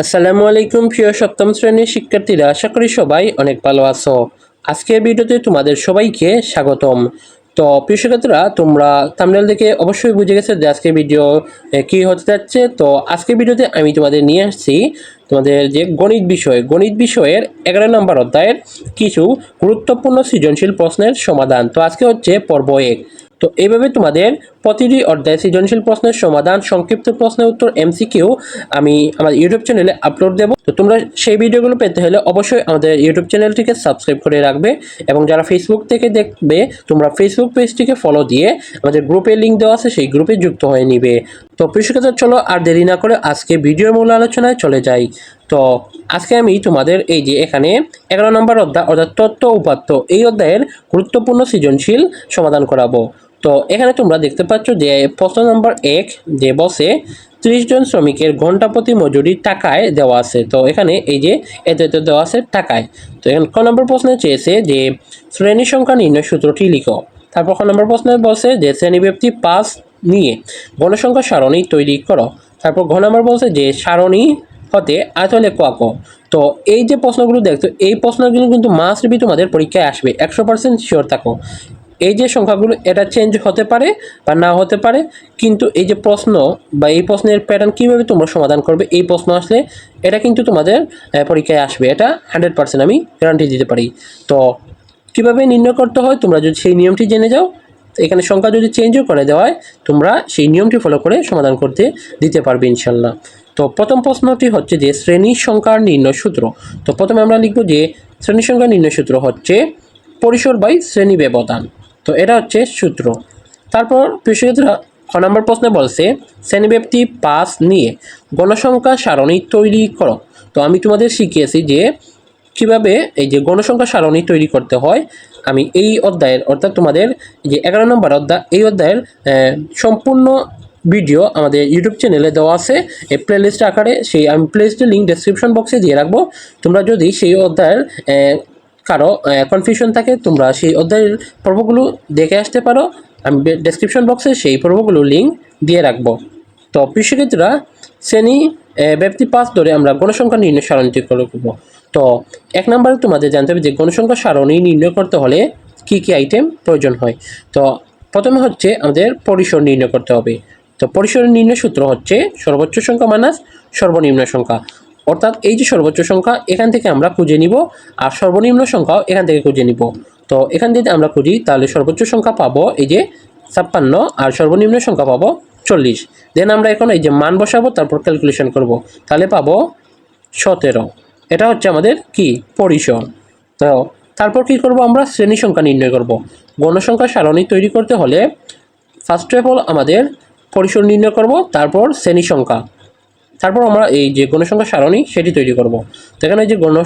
আসসালামু আলাইকুম, প্রিয় সপ্তম শ্রেণির শিক্ষার্থীরা। আশা করি সবাই অনেক ভালো আছো। আজকের ভিডিওতে তোমাদের সবাইকে স্বাগতম। তো, প্রিয় শিক্ষার্থীরা, তোমরা থাম্বনেল দেখে অবশ্যই বুঝে গেছো যে আজকের ভিডিও কি হতে যাচ্ছে। তো, আজকের ভিডিওতে আমি তোমাদের নিয়ে আসছি তোমাদের যে গণিত বিষয়। গণিত বিষয়ের এগারো নম্বর অধ্যায়ের কিছু গুরুত্বপূর্ণ সৃজনশীল প্রশ্নের সমাধান। তো, আজকে হচ্ছে পর্ব এক। তো এইভাবে তোমাদের প্রতিটি অধ্যায় সৃজনশীল প্রশ্নের সমাধান, সংক্ষিপ্ত প্রশ্নের উত্তর এমসিকিউ আমি আমার ইউটিউব চ্যানেলে আপলোড দেব। তো তোমরা সেই ভিডিওগুলো পেতে হলে অবশ্যই আমাদের ইউটিউব চ্যানেলটিকে সাবস্ক্রাইব করে রাখবে এবং যারা ফেসবুক থেকে দেখবে, তোমরা ফেসবুক পেজটিকে ফলো দিয়ে আমাদের গ্রুপে লিঙ্ক দেওয়া আছে, সেই গ্রুপে যুক্ত হয়ে নিবে। তো কৃষিকাজার চলো আর দেরি না করে আজকে ভিডিওর মূল আলোচনায় চলে যাই। তো আজকে আমি তোমাদের এই যে এখানে এগারো নম্বর অধ্যায়, অর্থাৎ তত্ত্ব উপাত্ত, এই অধ্যায়ের গুরুত্বপূর্ণ সৃজনশীল সমাধান করাবো। তো এখানে তোমরা দেখতে পাচ্ছ যে প্রশ্ন নম্বর এক যে বসে ত্রিশ জন শ্রমিকের ঘণ্টা প্রতি মজুরি টাকায় দেওয়া আছে। তো এখানে এই যে এতে এতে দেওয়া আছে টাকায়। তো এখানে ক নম্বর প্রশ্নে চেয়েছে যে, শ্রেণি সংখ্যা নির্ণয় সূত্রটি লিখো। তারপর ক নম্বর প্রশ্নে বলছে যে, শ্রেণীব্যক্তি পাঁচ নিয়ে গণসংখ্যা সারণী তৈরি করো। তারপর ঘ নম্বর বলছে যে, সারণী হতে আয়তলে কোয়াকো তো এই যে প্রশ্নগুলো দেখছ, এই প্রশ্নগুলো কিন্তু মাস্ট বি তোমাদের পরীক্ষায় আসবে। একশো পার্সেন্ট শিওর থাকো। এই যে সংখ্যাগুলো, এটা চেঞ্জ হতে পারে বা না হতে পারে, কিন্তু এই যে প্রশ্ন বা এই প্রশ্নের প্যাটার্ন কীভাবে তোমরা সমাধান করবে, এই প্রশ্ন আসলে এটা কিন্তু তোমাদের পরীক্ষায় আসবে। এটা হান্ড্রেড পার্সেন্ট আমি গ্যারান্টি দিতে পারি। তো কীভাবে নির্ণয় করতে হয়, তোমরা যদি সেই নিয়মটি জেনে যাও, এখানে সংখ্যা যদি চেঞ্জও করে দেওয়া হয় তোমরা সেই নিয়মটি ফলো করে সমাধান করতে দিতে পারবে ইনশাল্লাহ তো প্রথম প্রশ্নটি হচ্ছে যে শ্রেণি সংখ্যার নির্ণয় সূত্র। তো প্রথমে আমরা লিখব যে শ্রেণি সংখ্যার নির্ণয় সূত্র হচ্ছে পরিসর বাই শ্রেণি ব্যবধান। তো এটা হচ্ছে সূত্র। তারপর কৃষকরা খ নম্বর প্রশ্নে বলছে, শ্রেণীব্যাপ্তি পাস নিয়ে গণসংখ্যা সারণী তৈরি করো। তো আমি তোমাদের শিখিয়েছি যে কীভাবে এই যে গণসংখ্যা সারণী তৈরি করতে হয়, আমি এই অধ্যায়ের, অর্থাৎ তোমাদের যে এগারো নম্বর অধ্যায়, এই অধ্যায়ের সম্পূর্ণ ভিডিও আমাদের ইউটিউব চ্যানেলে দেওয়া আছে। এই প্লেলিস্ট আকারে সেই, আমি প্লেলিস্টের লিঙ্ক ডেসক্রিপশন বক্সে দিয়ে রাখব। তোমরা যদি সেই অধ্যায়ের কারও কনফিউশন থাকে, তোমরা সেই অধ্যায়ের পর্বগুলো দেখে আসতে পারো। আমি ডেসক্রিপশন বক্সে সেই পর্বগুলো লিঙ্ক দিয়ে রাখব। তো কৃষিক্ষেত্রা শ্রেণি ব্যক্তি পাঁচ ধরে আমরা গণসংখ্যা নির্ণয় সারণীটি করব। তো এক নম্বরে তোমাদের জানতে হবে যে গণসংখ্যা সারণী নির্ণয় করতে হলে কি কি আইটেম প্রয়োজন হয়। তো প্রথমে হচ্ছে আমাদের পরিসর নির্ণয় করতে হবে। তো পরিসর নির্ণয় সূত্র হচ্ছে সর্বোচ্চ সংখ্যা মাইনাস সর্বনিম্ন সংখ্যা। অর্থাৎ এই যে সর্বোচ্চ সংখ্যা, এখান থেকে আমরা খুঁজে নিব, আর সর্বনিম্ন সংখ্যাও এখান থেকে খুঁজে নিব। তো এখান থেকে আমরা খুঁজি, তাহলে সর্বোচ্চ সংখ্যা পাবো এই যে ছাপ্পান্ন, আর সর্বনিম্ন সংখ্যা পাবো চল্লিশ। দেন আমরা এখন এই যে মান বসাবো, তারপর ক্যালকুলেশন করব। তাহলে পাবো সতেরো। এটা হচ্ছে আমাদের কি? পরিসর তো তারপর কি করব আমরা? শ্রেণি সংখ্যা নির্ণয় করব। গণসংখ্যা সারণী তৈরি করতে হলে ফার্স্ট অফ অল আমাদের পরিসর নির্ণয় করব, তারপর শ্রেণি সংখ্যা। তারপর আমরা এই যে গণসংখ্যা সারণী, সেটি তৈরি করব। তো এখানে যে গণ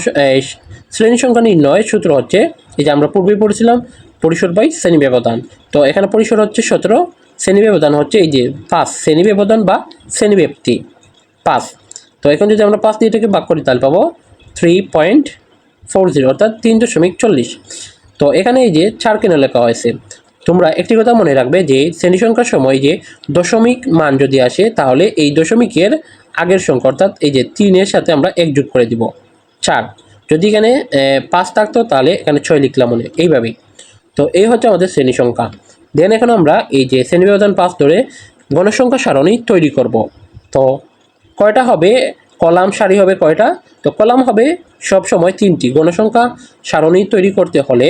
শ্রেণি সংখ্যা নির্ণয় সূত্র হচ্ছে, এই যে আমরা পূর্বেই পড়েছিলাম, পরিসর বাই শ্রেণি ব্যবধান। তো এখানে পরিসর হচ্ছে সতেরো, শ্রেণি ব্যবধান হচ্ছে এই যে পাঁচ, শ্রেণি ব্যবধান বা শ্রেণি ব্যক্তি, পাঁচ। তো এখন যদি আমরা পাঁচ দিয়ে এটাকে ভাগ করি, তাহলে পাবো থ্রি পয়েন্ট ফোর জিরো অর্থাৎ তিন দশমিক চল্লিশ। তো এখানে এই যে চার কেন লেখা হয়েছে? তোমরা একটি কথা মনে রাখবে যে শ্রেণি সংখ্যার সময় যে দশমিক মান যদি আসে, তাহলে এই দশমিকের আগের সংখ্যা, অর্থাৎ এই যে তিনের সাথে আমরা এক যোগ করে দিব। চার, যদি এখানে পাঁচ থাকতো, তাহলে এখানে ছয় লিখলাম মনে, এইভাবেই। তো এই হচ্ছে আমাদের শ্রেণি সংখ্যা। দেন এখন আমরা এই যে শ্রেণি ব্যবধান পাঁচ ধরে গণসংখ্যা সারণী তৈরি করব। তো কয়টা হবে? কলাম সারি হবে কয়টা? তো কলাম হবে সব সময় তিনটি। গণসংখ্যা সারণী তৈরি করতে হলে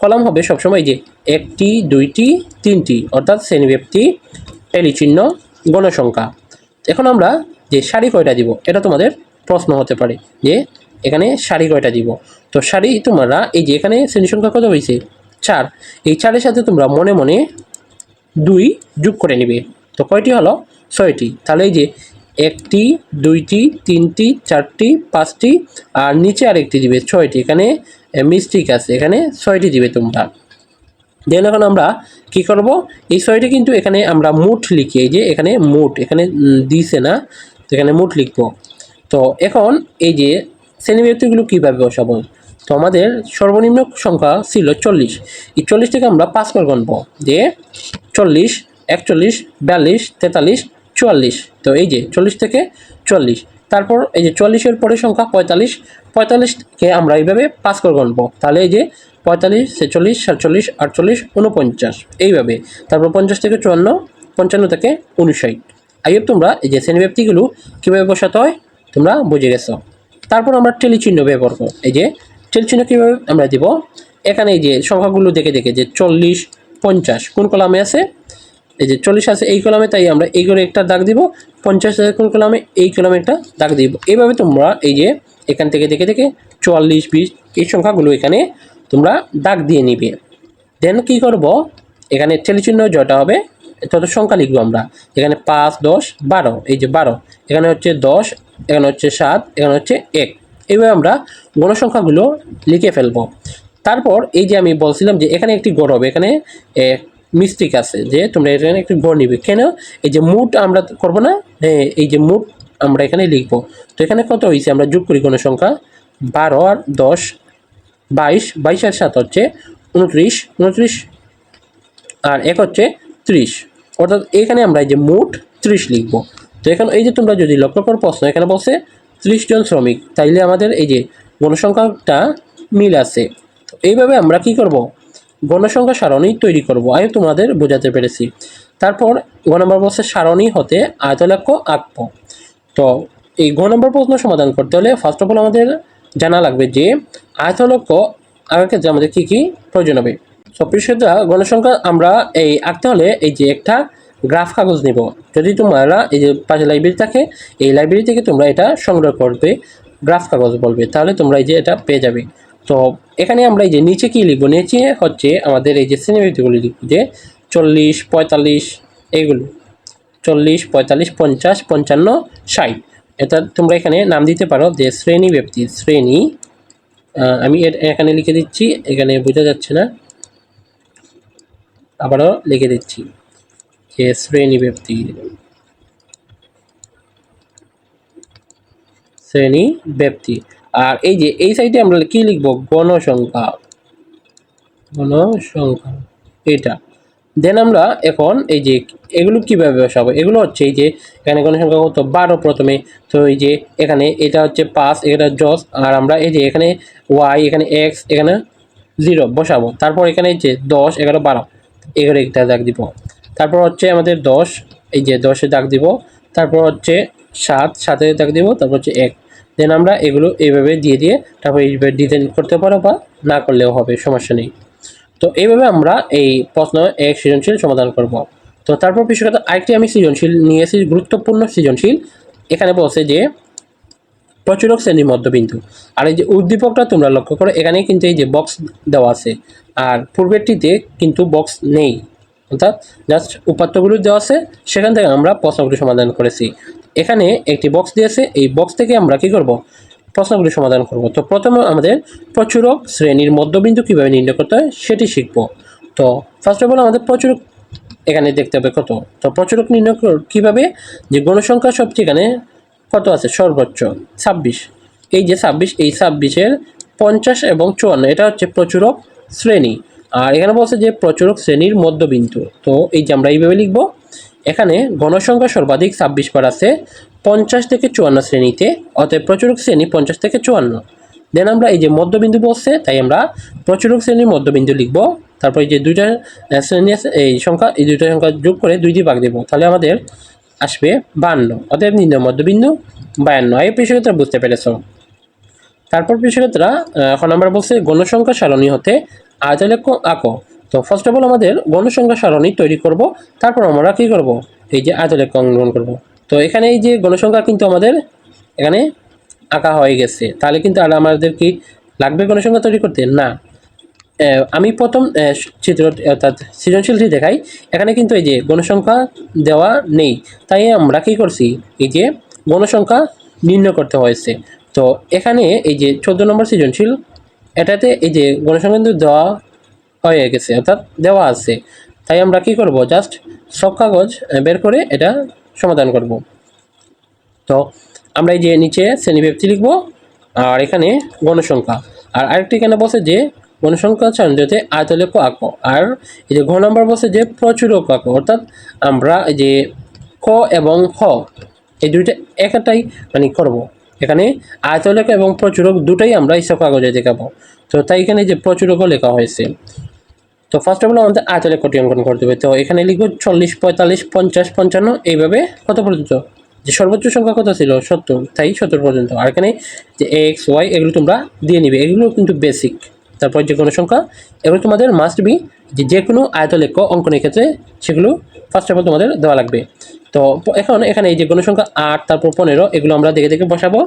কলাম হবে সবসময় যে একটি, দুইটি, তিনটি, অর্থাৎ শ্রেণীব্যাপ্তি এলি চিহ্ন গণসংখ্যা এখন আমরা যে শাড়ি কয়টা দিব, এটা তোমাদের প্রশ্ন হতে পারে যে এখানে শাড়ি কয়টা দিব। তো শাড়ি তোমরা, এই যে এখানে শ্রেণি সংখ্যা কত হয়েছে? চার। এই চারের সাথে তোমরা মনে মনে দুই যোগ করে নিবে। তো কয়টি হলো? ছয়টি। তাহলে এই যে একটি, দুইটি, তিনটি, চারটি, পাঁচটি, আর নিচে আরেকটি দিবে ছয়টি। এখানে মিস্টিক আছে। এখানে ছয়টি দিবে তোমরা। দেন এখন আমরা কি করব? এই ছয়টি কিন্তু এখানে আমরা মুঠ লিখি, এই যে এখানে মুঠ এখানে দিছে না, তো এখানে মুঠ লিখব। তো এখন এই যে শ্রেণীব্যক্তিগুলো কীভাবে বসাবো? তো আমাদের সর্বনিম্ন সংখ্যা ছিল চল্লিশ। এই চল্লিশ থেকে আমরা পাঁচ করে গণবো যে চল্লিশ, একচল্লিশ, বিয়াল্লিশ, তেতাল্লিশ, চুয়াল্লিশ। তো এই যে চল্লিশ থেকে চল্লিশ তারপর এই যে চল্লিশের পরে সংখ্যা পঁয়তাল্লিশ, পঁয়তাল্লিশকে আমরা এইভাবে পাঁচ করে গণবো তাহলে এই যে পঁয়তাল্লিশ, ছেচল্লিশ, সাতচল্লিশ, আটচল্লিশ উনপঞ্চাশ এইভাবে। তারপর পঞ্চাশ থেকে চুয়ান্ন, পঞ্চান্ন থেকে উনষাট আইব তোমরা এই যে শ্রেণীব্যক্তিগুলো কীভাবে বসাতে হয়, তোমরা বুঝে গেছো। তারপর আমরা চিহ্ন ব্যবহার করব। এই যে চিহ্ন কীভাবে আমরা দিব? এখানে এই যে সংখ্যাগুলো দেখে দেখে যে চল্লিশ, পঞ্চাশ, কোন কলামে আছে? এই যে চল্লিশ আছে এই কলামে, তাই আমরা এই করে একটা দাগ দিব, পঞ্চাশ আছে কোন কলামে, এই কলামে একটা দাগ দিব। এইভাবে তোমরা এই যে এখান থেকে, দেখে দেখে চুয়াল্লিশ, বিশ, এই সংখ্যাগুলো এখানে তোমরা দাগ দিয়ে নিবে। দেন কি করব? এখানে টেলিচিহ্ন জয়টা হবে, তত সংখ্যা লিখব আমরা। এখানে পাঁচ, দশ, বারো, এই যে বারো। এখানে হচ্ছে দশ, এখানে হচ্ছে সাত, এখানে হচ্ছে এক। এইভাবে আমরা গণসংখ্যাগুলো লিখে ফেলব। তারপর এই যে আমি বলছিলাম যে এখানে একটি গড় হবে, এখানে মিস্টেক আছে যে তোমরা এখানে একটু গড় নিবে। কেন? এই যে মুট আমরা করব না? হ্যাঁ, এই যে মুট আমরা এখানে লিখব। তো এখানে কত হয়েছে আমরা যোগ করি গণসংখ্যা বারো আর দশ বাইশ বাইশ আর সাত হচ্ছে উনত্রিশ উনত্রিশ আর এক হচ্ছে ত্রিশ। অর্থাৎ এখানে আমরা এই যে মোট ত্রিশ লিখব। তো এখানে এই যে তোমরা যদি লক্ষ্য করো প্রশ্ন এখানে বলছে ত্রিশ জন শ্রমিক। তাইলে আমাদের এই যে গণসংখ্যাটা মিল আছে। এইভাবে আমরা কি করব? গণসংখ্যা সারণী তৈরি করব। আমি তোমাদের বোঝাতে পেরেছি। তারপর গ নম্বর বলছে সারণী হতে আয়তলক্ষ আঁকবো তো এই গ নম্বর প্রশ্ন সমাধান করতে হলে ফার্স্ট অফ অল আমাদের জানা লাগবে যে আয়তলক্ষ আঁকার ক্ষেত্রে আমাদের কী কী প্রয়োজন হবে। সব গণসংখ্যা আমরা এই আঁকতে হলে এই যে একটা গ্রাফ কাগজ নিব। যদি তোমরা এই যে পাশে লাইব্রেরি থাকে, এই লাইব্রেরি থেকে তোমরা এটা সংগ্রহ করবে গ্রাফ কাগজ বলবে। তাহলে তোমরা এই যে এটা পেয়ে যাবে। তো এখানে আমরা এই যে নিচে কি লিখব? নিচে হচ্ছে আমাদের এই যে শ্রেণীবৃত্তিগুলি লিখব যে চল্লিশ, পঁয়তাল্লিশ, এইগুলো। চল্লিশ, পঁয়তাল্লিশ, পঞ্চাশ, পঞ্চান্ন, ষাট। এটা তোমরা এখানে নাম দিতে পারো যে শ্রেণি। ব্যক্তি শ্রেণি আমি এখানে লিখে দিচ্ছি, এখানে বোঝা যাচ্ছে না। আবারও লিখে দিচ্ছি যে শ্রেণি ব্যক্তি শ্রেণি ব্যক্তি আর এই যে, এই সাইডে আমরা কি লিখব? গণসংখ্যা গণসংখ্যা এটা। দেন আমরা এখন এই যে, এগুলো কীভাবে বসাবো? এগুলো হচ্ছে এই যে, এখানে গণসংখ্যা কত? বারো প্রথমে। তো এই যে, এখানে এটা হচ্ছে পাঁচ, এটা জস আর আমরা এই যে, এখানে ওয়াই, এখানে এক্স, এখানে জিরো বসাবো। তারপর এখানে যে, দশ, এগারো, বারো। এগারো একটা দাগ দিব। তারপর হচ্ছে আমাদের দশ, এই যে, দশে দাগ দিব। তারপর হচ্ছে সাত সাতে দাগ দিব। তারপর হচ্ছে এক। দেন আমরা এগুলো এইভাবে দিয়ে দিয়ে তারপর এইভাবে ডিজাইন করতে পারো বা না করলেও হবে, সমস্যা নেই। তো এইভাবে আমরা এই প্রশ্ন এক সৃজনশীল সমাধান করব। তো তারপর বিশেষত আরেকটি আমি সৃজনশীল নিয়েছি, গুরুত্বপূর্ণ সৃজনশীল। এখানে বলছে যে, প্রচুরক শ্রেণির মধ্যবিন্দু। আর এই যে উদ্দীপকটা তোমরা লক্ষ্য করো এখানে কিন্তু এই যে বক্স দেওয়া আছে। আর পূর্বেরটিতে কিন্তু বক্স নেই। অর্থাৎ জাস্ট উপাত্তগুলো দেওয়া আছে, সেখান থেকে আমরা প্রশ্নগুলি সমাধান করেছি। এখানে একটি বক্স দিয়েছে। এই বক্স থেকে আমরা কি করব? প্রশ্নগুলি সমাধান করব। তো প্রথমে আমাদের প্রচুরক শ্রেণির মধ্যবিন্দু কীভাবে নির্ণয় করতে হয় সেটি শিখব। তো ফার্স্ট অফ অল আমাদের প্রচুরক এখানে দেখতে হবে কত? তো প্রচুরক নির্ণয় কীভাবে? যে গণসংখ্যা সবচেয়ে এখানে কত আছে? সর্বোচ্চ ছাব্বিশ। এই যে ছাব্বিশ, এই ছাব্বিশের পঞ্চাশ এবং চুয়ান্ন, এটা হচ্ছে প্রচুরক শ্রেণি। আর এখানে বলছে যে প্রচুরক শ্রেণির মধ্যবিন্দু। তো এই যে আমরা এইভাবে লিখব। এখানে গণসংখ্যা সর্বাধিক ছাব্বিশ বার আছে, পঞ্চাশ থেকে চুয়ান্ন শ্রেণীতে, অতএব প্রচুরক শ্রেণি পঞ্চাশ থেকে চুয়ান্ন। দেন আমরা এই যে মধ্যবিন্দু বলছে, তাই আমরা প্রচুরক শ্রেণির মধ্যবিন্দু লিখব। তারপর এই যে দুইটা শ্রেণি এই সংখ্যা, এই দুইটা সংখ্যা যোগ করে দুই দিয়ে ভাগ দেবো। তাহলে আমাদের আসবে বান্ন। অতএব নির্ণয় মধ্যবিন্দু, বায়ান্ন। এই বিষয়টা বুঝতে পেরেছ। তারপর বিষয়টা এখন আমরা বলছি, গণসংখ্যা সারণী হতে আয়তলেখ আঁকো। তো ফার্স্ট অফ অল আমাদের গণসংখ্যা সারণী তৈরি করব, তারপর আমরা কী করব? এই যে আয়তলেখ অঙ্কন করব। তো এখানে এই যে গণসংখ্যা কিন্তু আমাদের এখানে আঁকা হয়ে গেছে। তাহলে কিন্তু আর আমাদের কি লাগবে গণসংখ্যা তৈরি করতে? না। আমি প্রথম চিত্র, অর্থাৎ সৃজনশীলটি দেখাই। এখানে কিন্তু এই যে গণসংখ্যা দেওয়া নেই। তাই আমরা কী করছি? এই যে গণসংখ্যা নির্ণয় করতে হয়েছে। তো এখানে এই যে চোদ্দ নম্বর সৃজনশীল, এটাতে এই যে গণসংখ্যা কিন্তু দেওয়া হয়ে গেছে, অর্থাৎ দেওয়া আছে। তাই আমরা কি করব? জাস্ট সব কাগজ বের করে এটা সমাধান করব। তো আমরা এই যে নিচে শ্রেণীব্যক্তি লিখব, আর এখানে গণসংখ্যা আর আরেকটি এখানে বসে যে গণসংখ্যা সারণীতে আয়তলেখ আঁকো। আর এই যে ঘ নম্বর বসে যে, প্রচুরক আঁকো। অর্থাৎ আমরা এই যে ক এবং খ, এই দুইটা একটাই মানে করব। এখানে আয়তলেখ এবং প্রচুরক দুটাই আমরা এইসব কাগজে দেখাবো। তো তাই এখানে যে প্রচুরকও লেখা হয়েছে। তো ফার্স্ট অফ অল আমাদের আয়তলেখটি অঙ্কন করতে হবে। তো এখানে লিখব চল্লিশ, পঁয়তাল্লিশ, পঞ্চাশ, পঞ্চান্ন, এইভাবে কত পর্যন্ত? যে সর্বোচ্চ সংখ্যা কত ছিল? সত্তর। তাই সত্তর পর্যন্ত। আর এখানে যে এক্স ওয়াই এগুলো তোমরা দিয়ে নিবে। এগুলো কিন্তু বেসিক তারপর যে কোনো সংখ্যা। এগুলো তোমাদের মাস্ট বি যে যে কোনো আয়তলেখ অঙ্কনের ক্ষেত্রে সেগুলো ফার্স্ট অফ অল তোমাদের দেওয়া লাগবে। তো এখন এখানে এই যে কোনো সংখ্যা আট, তারপর পনেরো, এগুলো আমরা দেখে দেখে বসাবো।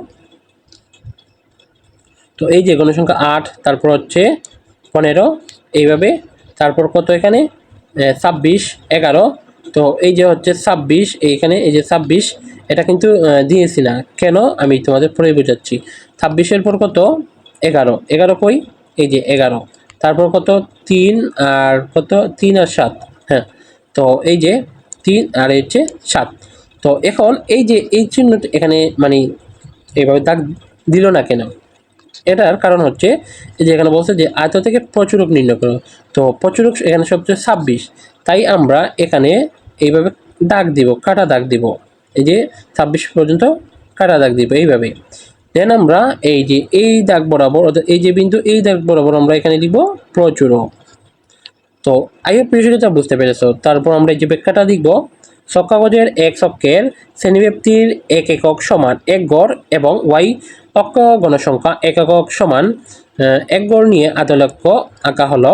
তো এই যে গণসংখ্যা আট, তারপর হচ্ছে পনেরো, এইভাবে তারপর কত এখানে? ছাব্বিশ, এগারো। তো এই যে হচ্ছে ছাব্বিশ, এইখানে এই যে ছাব্বিশ, এটা কিন্তু দিয়েছি না। কেন? আমি তোমাদের পরে বোঝাচ্ছি। ছাব্বিশের পর কত? এগারো। এগারো কই? এই যে এগারো। তারপর কত? তিন আর কত? তিন আর সাত। হ্যাঁ। তো এই যে তিন আর হচ্ছে সাত। তো এখন এই যে এই চিহ্নটা এখানে মানে এইভাবে দাগ দিল না কেন? এটার কারণ হচ্ছে যে এখানে বলছে যে আয়ত থেকে প্রচুরক নির্ণয় করো। তো প্রচুরক এখানে সবচেয়ে ছাব্বিশ। তাই আমরা এখানে এইভাবে দাগ দিব, কাটা দাগ দিব। এই যে ছাব্বিশ পর্যন্ত কাটা দাগ দিব এইভাবে। দেন আমরা এই যে এই দাগ বরাবর, অর্থাৎ এই যে বিন্দু, এই দাগ বরাবর আমরা এখানে দিব প্রচুরক তো আই আইও প্রিয়সিকতা বুঝতে পেরেছ, তারপর আমরা এই যে ব্যাখ্যাটা দেখব সব কাগজের এক অক্ষের শ্রেণীব্যাপ্তির এক একক সমান এক গড় এবং ওয়াই অক্ষ গণসংখ্যা এক একক সমান এক গড় নিয়ে আদলক্ষ আঁকা হলো।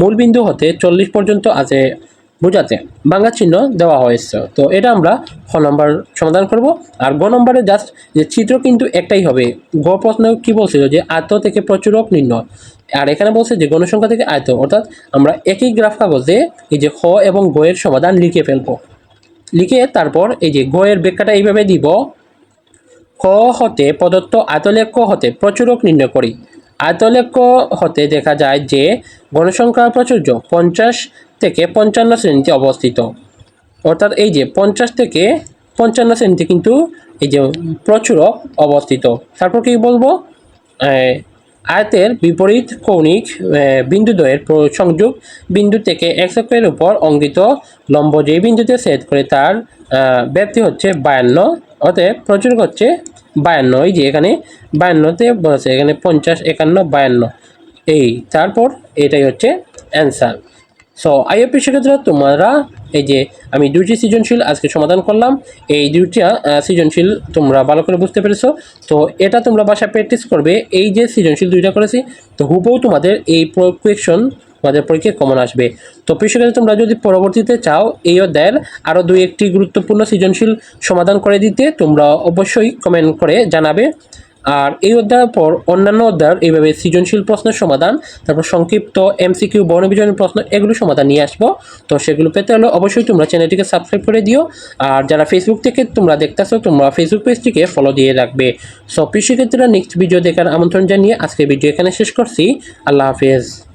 মূল বিন্দু হতে চল্লিশ পর্যন্ত আছে বোঝাতে। বাংলা চিহ্ন দেওয়া হয়েছে। তো এটা আমরা খ নম্বর সমাধান করব। আর গ নম্বরে জাস্ট যে চিত্র কিন্তু একটাই হবে। গ প্রশ্ন কি বলছিল যে আয়ত থেকে প্রচুরক নির্ণয়? আর এখানে বলছে যে গণসংখ্যা থেকে আয়ত, অর্থাৎ আমরা একই গ্রাফ কাগজে এই যে খ এবং গ এর সমাধান লিখে ফেলব। লিখে তারপর এই যে গ এর ব্যাখ্যাটা এইভাবে দিব। ক হতে প্রদত্ত আয়তলেখ্য হতে প্রচুরক নির্ণয় করি। আয়তলেখ্য হতে দেখা যায় যে গণসংখ্যা প্রাচুর্য পঞ্চাশ থেকে পঞ্চান্ন শ্রেণীতে অবস্থিত। অর্থাৎ এই যে পঞ্চাশ থেকে পঞ্চান্ন শ্রেণীতে কিন্তু এই যে প্রচুরক অবস্থিত। তারপর কি বলব? আয়তের বিপরীত কৌণিক বিন্দুদ্বয়ের সংযোগ বিন্দু থেকে এক চক্রের উপর অঙ্কিত লম্ব যে বিন্দুতে সেট করে তার ব্যাপ্তি হচ্ছে বায়ান্ন। অতএব প্রচুরক হচ্ছে বায়ান্ন, এই যে এখানে বায়ান্নতে বলেছে, এখানে পঞ্চাশ, একান্ন, বায়ান্ন। এই, তারপর এটাই হচ্ছে অ্যান্সার সো আইএপি সেক্ষেত্রে তোমরা এই যে আমি দুইটি সৃজনশীল আজকে সমাধান করলাম, এই দুইটা সৃজনশীল তোমরা ভালো করে বুঝতে পেরেছ। তো এটা তোমরা বাসায় প্র্যাকটিস করবে, এই যে সৃজনশীল দুইটা করেছি, তো হুবহু তোমাদের এই কোয়েকশন তোমাদের পরীক্ষায় কমন আসবে। তো প্রিয় তোমরা যদি পরবর্তীতে চাও এই অধ্যায়ের আরও দুই একটি গুরুত্বপূর্ণ সৃজনশীল সমাধান করে দিতে, তোমরা অবশ্যই কমেন্ট করে জানাবে। আর এই অধ্যায়ের পর অন্যান্য অধ্যায়ের এইভাবে সৃজনশীল প্রশ্নের সমাধান, তারপর সংক্ষিপ্ত এমসিকিউ বর্ণবিজনের প্রশ্ন, এগুলো সমাধান নিয়ে আসব। তো সেগুলো পেতে হলে অবশ্যই তোমরা চ্যানেলটিকে সাবস্ক্রাইব করে দিও। আর যারা ফেসবুক থেকে তোমরা দেখতেছো, তোমরা ফেসবুক পেজটিকে ফলো দিয়ে রাখবে। সব কৃষিক্ষেত্রে নেক্সট ভিডিও দেখার আমন্ত্রণ জানিয়ে আজকে ভিডিও এখানে শেষ করছি। আল্লাহ হাফিজ।